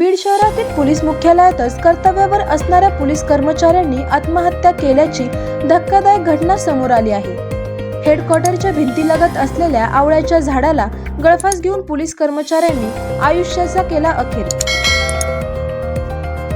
शहरातील पोलीस मुख्यालयातच कर्तव्यावर असणाऱ्या पोलीस कर्मचाऱ्यांनी आत्महत्या केल्याची धक्कादायक घटना समोर आली आहे. हेडक्वार्टरच्या भिंतीलगत असलेल्या आवळ्याच्या झाडाला गळफास घेऊन पोलीस कर्मचाऱ्यांनी आयुष्याचा केला अखेर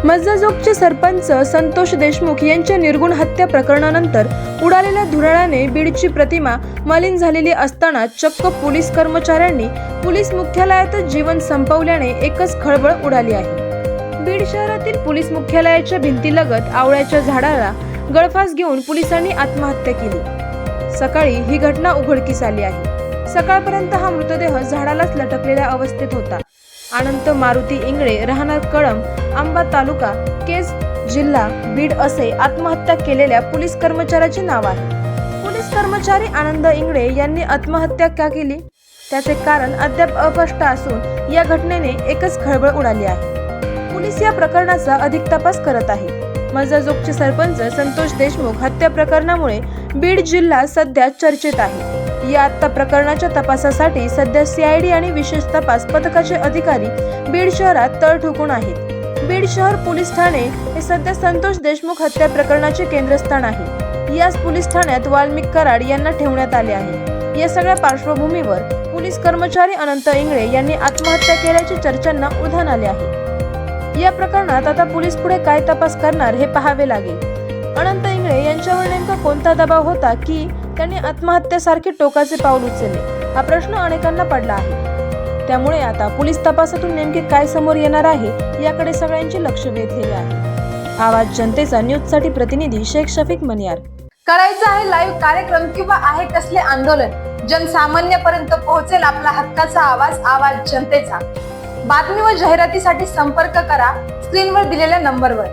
मज्जाजोगचे सरपंच संतोष देशमुख यांच्या निर्गुण हत्या प्रकरणानंतर उडालेल्या धुराळाने बीडची प्रतिमा मलिन झालेली असताना चक्क पोलीस कर्मचाऱ्यांनी पोलीस मुख्यालयातच जीवन संपवल्याने एकच खळबळ उडाली आहे. बीड शहरातील पोलीस मुख्यालयाच्या भिंतीलगत आवळ्याच्या झाडाला गळफास घेऊन पोलिसांनी आत्महत्या केली. सकाळी ही घटना उघडकीस आली आहे. सकाळपर्यंत हा मृतदेह झाडालाच लटकलेल्या अवस्थेत होता. अनंत मारुती इंगळे राहणार कळम आंबा तालुका केस जिल्हा बीड असे आत्महत्या केलेल्या पोलीस कर्मचाऱ्याचे नाव आहे. पोलीस कर्मचारी आनंद इंगळे यांनी आत्महत्या का केली? त्याचे कारण अद्याप अस्पष्ट असून या घटनेने एकच खळबळ उडाली आहे. पोलीस या प्रकरणाचा अधिक तपास करत आहे. मजाजोगचे सरपंच संतोष देशमुख हत्या प्रकरणामुळे बीड जिल्हा सध्या चर्चेत आहे. या आत्ता प्रकरणाच्या तपासासाठी सध्या सीआयडी आणि विशेष तपास पथकाचे अधिकारी बीड शहरात तळ ठोकून आहेत. बीड शहर पोलीस ठाणे हे सध्या संतोष देशमुख हत्या प्रकरणाचे केंद्रस्थान आहे. याच पोलीस ठाण्यात वाल्मिक कराड यांना ठेवण्यात आले आहे. या सगळ्या पार्श्वभूमीवर पोलीस कर्मचारी अनंत इंगळे यांनी आत्महत्या केल्याची चर्चांना उधाण आले आहे. या प्रकरणात आता पोलीस पुढे काय तपास करणार हे पाहावे लागेल. अनंत इंगळे यांच्यावर नेमका कोणता दबाव होता की त्यांनी आत्महत्येसारखे टोकाचे पाऊल उचलले. हा प्रश्न अनेकांना पडला आहे. त्यामुळे आता पोलीस तपासातून नेमके काय समोर येणार आहे याकडे सगळ्यांचे लक्ष वेधलेले आहे. आवाज जनतेचा न्यूजसाठी प्रतिनिधी शेख शफीक मनियार. करायचं आहे लाईव्ह कार्यक्रम किंवा आहे कसले आंदोलन जनसामान्यपर्यंत पोहोचेल आपला हक्काचा आवाज आवाज जनतेचा. बातमी व जाहिरातीसाठी संपर्क करा स्क्रीनवर दिलेल्या नंबरवर.